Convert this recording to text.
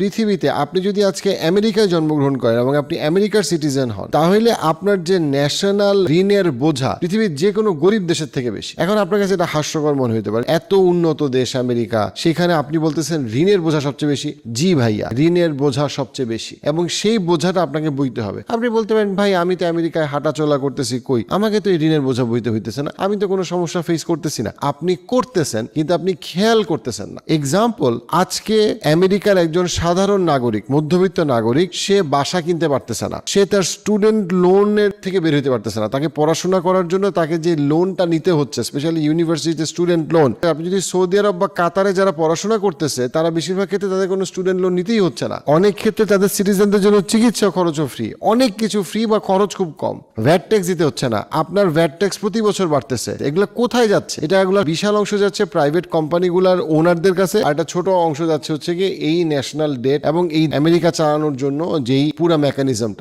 পৃথিবীতে আপনি যদি আজকে আমেরিকায় জন্মগ্রহণ করেন এবং আপনি আমেরিকার সিটিজেন হন, তাহলে আপনার যে ন্যাশনাল ঋণের বোঝা পৃথিবীর যে কোনো গরিব দেশের থেকে বেশি। এখন আপনার কাছে এটা হাস্যকর মনে হতে পারে। এত উন্নত দেশ আমেরিকা, সেখানে আপনি বলতেছেন ঋণের বোঝা সবচেয়ে বেশি। জি ভাইয়া, ঋণের বোঝা সবচেয়ে বেশি এবং সেই বোঝাটা আপনাকে বইতে হবে। আপনি বলতে পারেন, ভাই, আমি তো আমেরিকায় হাঁটাচলা করতেছি, কই? আমাকে তো এই ঋণের বোঝা বইতে হইতেছে না। আমি তো কোনো সমস্যা ফেস করতেছি না। আপনি করতেছেন, কিন্তু আপনি খেয়াল করতেছেন না। এক্সাম্পল আজকে আমেরিকার একজন সাধারণ নাগরিক, মধ্যবিত্ত নাগরিক, সে বাসা কিনতে পারতেছে না। সে তার স্টুডেন্ট লোনের থেকে বের হতে পারতেছে না। তাকে পড়াশোনা করার জন্য তাকে যে লোনটা নিতে হচ্ছে স্পেশালি ইউনিভার্সিটিতে স্টুডেন্ট লোন আপনি যদি সৌদি আরব বা কাতারে যারা পড়াশোনা করতেছে, তারা বেশিরভাগ ক্ষেত্রে তাদের কোনো স্টুডেন্ট লোন নিতেই হচ্ছে না। অনেক ক্ষেত্রে তাদের সিটিজেনদের জন্য চিকিৎসা খরচও ফ্রি অনেক কিছু ফ্রি বা খরচ খুব কম। ভ্যাট ট্যাক্স দিতে হচ্ছে না। আপনার ভ্যাট ট্যাক্স প্রতি বছর বাড়তেছে। এগুলো কোথায় যাচ্ছে? এটা এগুলো বিশাল অংশ যাচ্ছে প্রাইভেট কোম্পানিগুলোর ওনারদের কাছে। আর একটা ছোট অংশ যাচ্ছে হচ্ছে কি এই ন্যাশনাল ডেট এবং এই আমেরিকা চালানোর জন্য যেই পুরো মেকানিজমটা